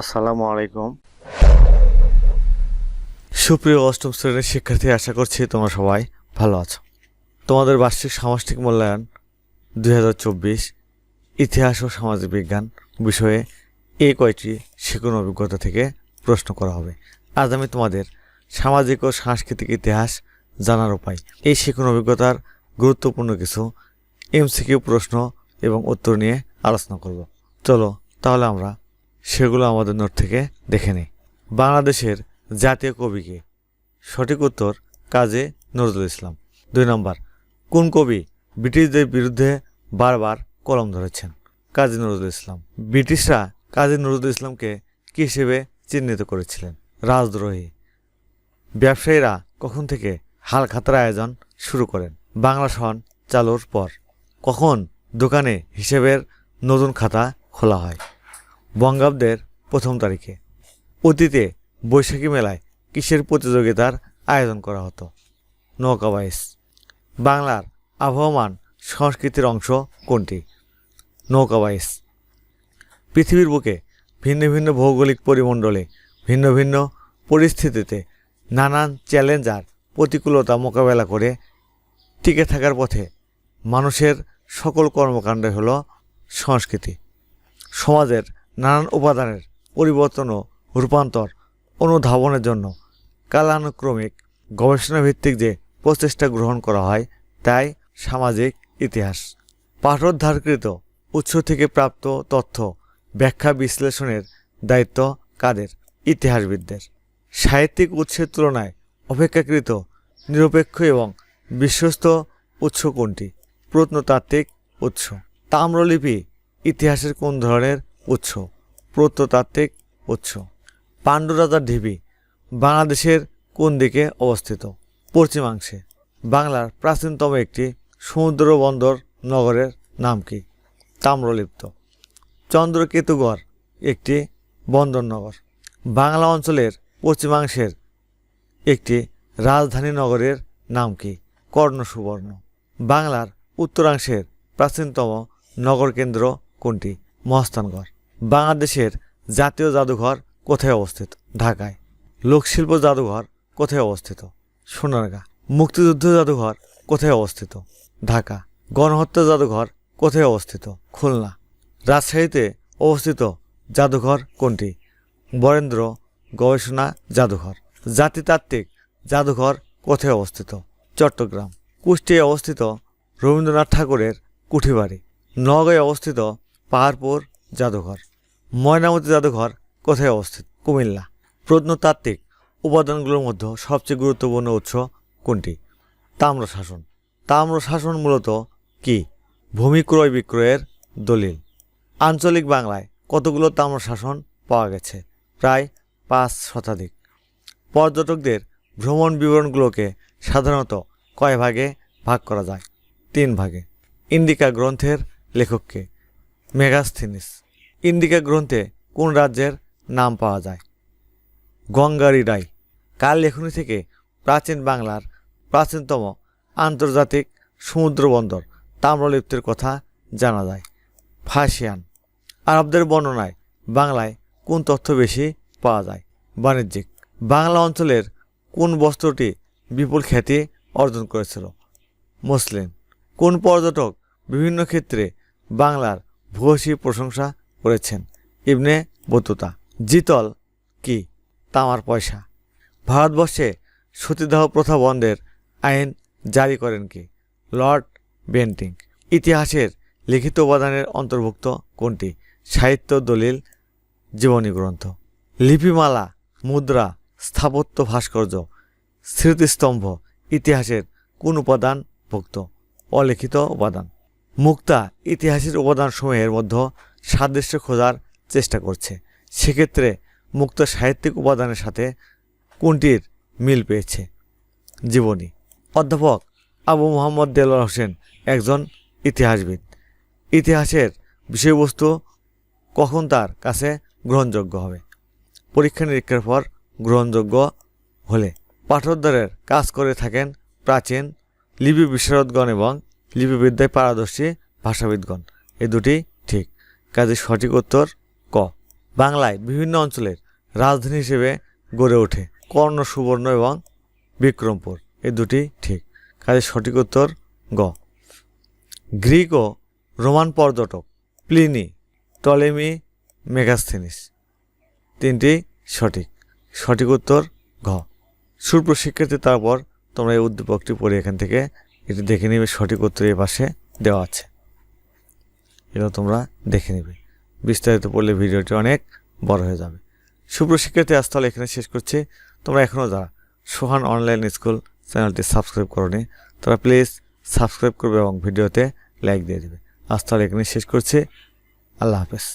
আসসালামু আলাইকুম। সুপ্রিয় অষ্টম শ্রেণির শিক্ষার্থী, আশা করছি তোমরা সবাই ভালো আছো। তোমাদের বার্ষিক সামষ্টিক মূল্যায়ন দুই হাজার চব্বিশ, ইতিহাস ও সামাজিক বিজ্ঞান বিষয়ে এই কয়টি শিক্ষণ অভিজ্ঞতা থেকে প্রশ্ন করা হবে। আজ আমি তোমাদের সামাজিক ও সাংস্কৃতিক ইতিহাস জানার উপায়। এই শিক্ষণ অভিজ্ঞতার গুরুত্বপূর্ণ কিছু এমসিকিউ প্রশ্ন এবং উত্তর নিয়ে আলোচনা করব। চলো তাহলে আমরা সেগুলো আমাদের নোট থেকে দেখে নিই। বাংলাদেশের জাতীয় কবিকে সঠিক উত্তর কাজী নজরুল ইসলাম। দুই নম্বর, কোন কবি ব্রিটিশদের বিরুদ্ধে বারবার কলম ধরেছেন? কাজী নজরুল ইসলাম। ব্রিটিশরা কাজী নজরুল ইসলামকে কী হিসেবে চিহ্নিত করেছিলেন? রাজদ্রোহী। ব্যবসায়ীরা কখন থেকে হাল খাতার আয়োজন শুরু করেন? বাংলা সন চালুর পর। কখন দোকানে হিসেবের নতুন খাতা খোলা হয়? বঙ্গাব্দের প্রথম তারিখে। অতীতে বৈশাখী মেলায় কিসের প্রতিযোগিতার আয়োজন করা হতো? নৌকাবাইস বাংলার আবহমান সংস্কৃতির অংশ কোনটি? নৌকাবাইস পৃথিবীর বুকে ভিন্ন ভিন্ন ভৌগোলিক পরিমণ্ডলে ভিন্ন ভিন্ন পরিস্থিতিতে নানান চ্যালেঞ্জ আর প্রতিকূলতা মোকাবেলা করে টিকে থাকার পথে মানুষের সকল কর্মকাণ্ড হলো সংস্কৃতি। সমাজের নানান উপাদানের পরিবর্তন ও রূপান্তর অনুধাবনের জন্য কালানুক্রমিক গবেষণাভিত্তিক যে প্রচেষ্টা গ্রহণ করা হয়, তাই সামাজিক ইতিহাস। পাঠোদ্ধারকৃত উৎস থেকে প্রাপ্ত তথ্য ব্যাখ্যা বিশ্লেষণের দায়িত্ব কাদের? ইতিহাসবিদদের। সাহিত্যিক উৎসের তুলনায় অপেক্ষাকৃত নিরপেক্ষ এবং বিশ্বস্ত উৎস কোনটি? প্রত্নতাত্ত্বিক উৎস। তাম্রলিপি ইতিহাসের কোন ধরনের উৎস, প্রত্নতাত্ত্বিক উৎস। পাণ্ডুরাজার ঢিবি বাংলাদেশের কোন দিকে অবস্থিত? পশ্চিমাংশে। বাংলার প্রাচীনতম একটি সমুদ্র বন্দর নগরের নাম কি? তাম্রলিপ্ত। চন্দ্রকেতুগড় একটি বন্দরনগর বাংলা অঞ্চলের পশ্চিমাংশের একটি রাজধানী নগরের নাম কি? কর্ণসুবর্ণ। বাংলার উত্তরাংশের প্রাচীনতম নগর কেন্দ্র কোনটি? মহস্তানগড় বাংলাদেশের জাতীয় জাদুঘর কোথায় অবস্থিত? ঢাকায়। লোকশিল্প জাদুঘর কোথায় অবস্থিত? সোনারগাঁ। মুক্তিযুদ্ধ জাদুঘর কোথায় অবস্থিত? ঢাকা। গণহত্যা জাদুঘর কোথায় অবস্থিত? খুলনা। রাজশাহীতে অবস্থিত জাদুঘর কোনটি? বরেন্দ্র গবেষণা জাদুঘর। জাতিতাত্ত্বিক জাদুঘর কোথায় অবস্থিত? চট্টগ্রাম। কুষ্টিয়ায় অবস্থিত রবীন্দ্রনাথ ঠাকুরের কুঠিবাড়ি। নগাঁয় অবস্থিত পাহাড়পুর জাদুঘর। ময়নামতি জাদুঘর কোথায় অবস্থিত? কুমিল্লা। প্রত্নতাত্ত্বিক উপাদানগুলোর মধ্যে সবচেয়ে গুরুত্বপূর্ণ উৎস কোনটি? তাম্রশাসন। তাম্রশাসন মূলত কি? ভূমি ক্রয় বিক্রয়ের দলিল। আঞ্চলিক বাংলায় কতগুলো তাম্রশাসন পাওয়া গেছে? প্রায় পাঁচ শতাধিক। পর্যটকদের ভ্রমণ বিবরণগুলোকে সাধারণত কয় ভাগে ভাগ করা যায়? তিন ভাগে। ইন্ডিকা গ্রন্থের লেখককে মেগাস্থিনিস। ইন্ডিকা গ্রন্থে কোন রাজ্যের নাম পাওয়া যায়? গঙ্গারি রাই কাল লেখনী থেকে প্রাচীন বাংলার প্রাচীনতম আন্তর্জাতিক সমুদ্র বন্দর তাম্রলিপ্তের কথা জানা যায়। ফাসিয়ান আরবদের বর্ণনায় বাংলায় কোন তথ্য বেশি পাওয়া যায়? বাণিজ্যিক, বাংলা অঞ্চলের কোন বস্ত্রটি বিপুল খ্যাতি অর্জন করেছিল? মুসলিম, কোন পর্যটক বিভিন্ন ক্ষেত্রে বাংলার ভূয়সী প্রশংসা করেছেন। ইবনে বতুতা, জিতল কি? তামার পয়সা। ভারতবর্ষে সতীদাহ প্রথা বন্ধের আইন জারি করেন কি? Lord Bentinck. ইতিহাসের লিখিত উপাদানের অন্তর্ভুক্ত কোনটি? সাহিত্য, দলিল, জীবনী গ্রন্থ। লিপিমালা, মুদ্রা, স্থাপত্য ভাস্কর্য, স্মৃতিস্তম্ভ, ইতিহাসের কোন উপাদান ভুক্ত অলিখিত উপাদান। মুক্তা, ইতিহাসের উপাদানসমূহের মধ্যে সাদৃশ্য খোঁজার চেষ্টা করছে। সেক্ষেত্রে মুক্ত সাহিত্যিক উপাদানের সাথে কোনটির মিল পেয়েছে? জীবনী। অধ্যাপক আবু মোহাম্মদ দেলোয়ার হোসেন একজন ইতিহাসবিদ। ইতিহাসের বিষয়বস্তু কখন তার কাছে গ্রহণযোগ্য হবে? পরীক্ষা নিরীক্ষার পর গ্রহণযোগ্য হলে। পাঠোদ্ধারের কাজ করে থাকেন প্রাচীন লিপি বিশারদগণ এবং লিপিবিদ্যায় পারদর্শী ভাষাবিদগণ। এই দুটি কাজে সঠিক উত্তর ক। বাংলায় বিভিন্ন অঞ্চলের রাজধানী হিসেবে গড়ে ওঠে কর্ণ, সুবর্ণ এবং বিক্রমপুর। এই দুটি ঠিক। কাজে সঠিক উত্তর গ। গ্রিক ও রোমান পর্যটক প্লিনি, টলেমি, মেগাস্থেনিস। তিনটি সঠিক। সঠিক উত্তর ঘ। সুপ্র শিক্ষার্থী, তারপর তোমরা এই উদ্দীপকটি পড়ে এখান থেকে এটি দেখে নিবে সঠিক উত্তর এই পাশে দেওয়া আছে। এটা তোমরা দেখে নেবে। বিস্তারিত পড়লে ভিডিওটি অনেক বড় হয়ে যাবে। সুপ্রশিক্ষার্থী আস্থল এখানে শেষ করছে। তোমরা এখনও যারা সোহান অনলাইন স্কুল চ্যানেলটি সাবস্ক্রাইব করনি, তারা প্লিজ সাবস্ক্রাইব করবে এবং ভিডিওতে লাইক দিয়ে দেবে। আস্থল এখানে শেষ করছে। আল্লাহ হাফেজ।